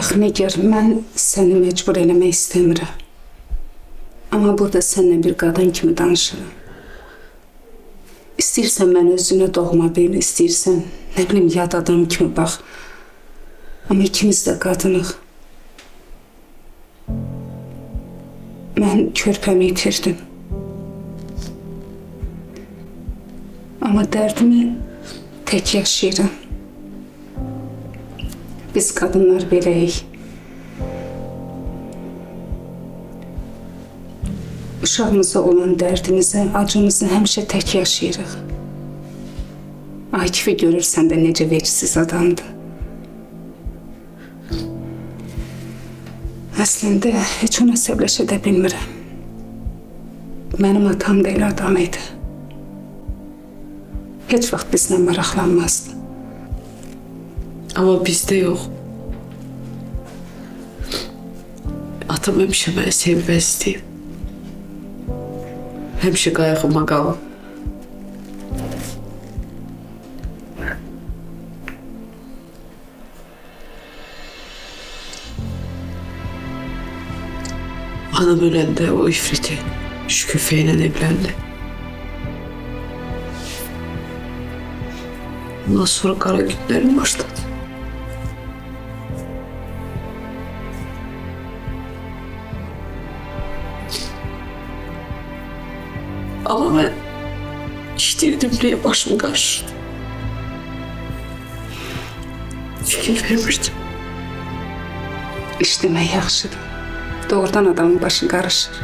Bax Nigar, mən səni mecbur eləmək istəmirəm. Amma burada səninlə bir qadın kimi danışıram. İstəyirsən mən özünə doğma bil, istəyirsən nə bilim yad adam kimi bax. Amma ikimiz də qadınıq. Mən körpəmi itirdim. Amma dərdimi tək yaşayıram. Biz kadınlar beləyik. Uşağımıza olan dərdimizi, acımızı həmişə tək yaşayırıq. Akifi görürsən də necə vecsiz adamdır. Əslində heç ona səbləşə də bilmirəm. Mənim atam da elə adam idi. Heç vaxt bizlə maraqlanmazdı. Ama bizde yok. Atam hemşe beni sevmezdi. Hemşe qayğıma qalıb. Anam öləndə o ifriti şüküfeyle evlendi. Ondan sonra kara günlerim başladı. Ama ben iştirdim diye başım karıştı. Fikir vermiştim. İşləmək yaxşıdır. Doğrudan adamın başı qarışır.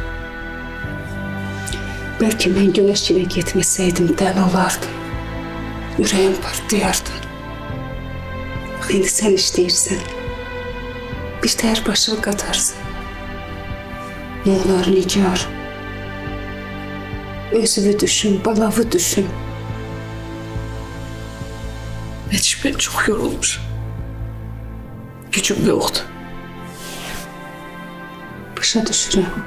Bəlkə mən günəş kimi getməsəydim dəli olardım. Ürəyim partlayardı. Bax, İndi sən işləyirsən. Bir təhər başını qatarsan. Nə olar nigar? Özünü düşün, balavı düşün. Ben çok yorulmuş. Gücüm yoktu. Başa düşürəm.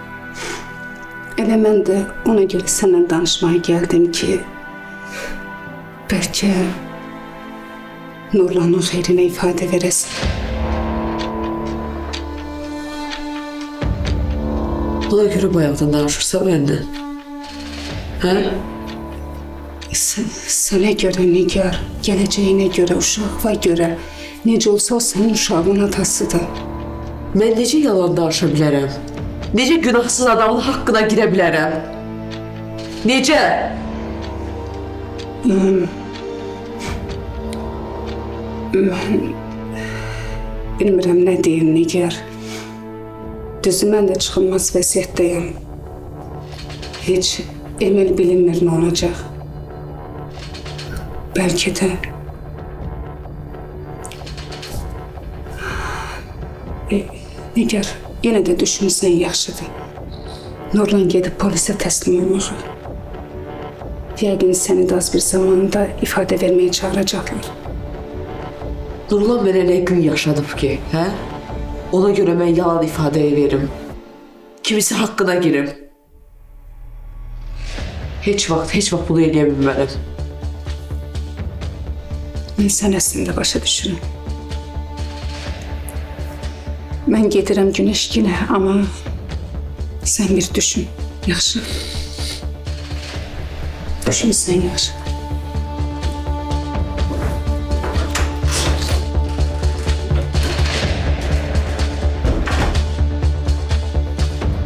Elə mən də ona görə səndən danışmaya gəldim ki, bəlkə Nurlanın xeyrinə ifadə verəsən. Ona göre bayağıdan danışırsa benden. He? Sən, sənə görə nigar, gələcəyinə görə, uşağına görə, necə olsa o sənin uşağın atasıdır. Ben necə yalan danışa bilərəm? Necə günahsız adamın haqqına girə bilərəm? Necə? Bilmirəm nə deyim nigar. Düzü mən də çıxılmaz vəziyyətdəyəm. Heç Emil bilinmir nə olacaq. Bəlkə də E, Nigar, yenə də düşünsən yaxşıdır. Nurlan gedib polisə təslim olmağı. Yəqin səni də az bir zamanda ifadə verməyə çağıracaqlar. Nurlan mənə nə gün yaşadıb ki, hə? Ona görə mən yalan ifadəyə verim. Kimisi haqqına girim. Heç vaxt, heç vaxt bunu eləyə bilmərəm. Mən sən əslində başa düşürəm. Mən gedirəm günəşginə, amma sən bir düşün, yaxşı? Düşün sən yaxşı.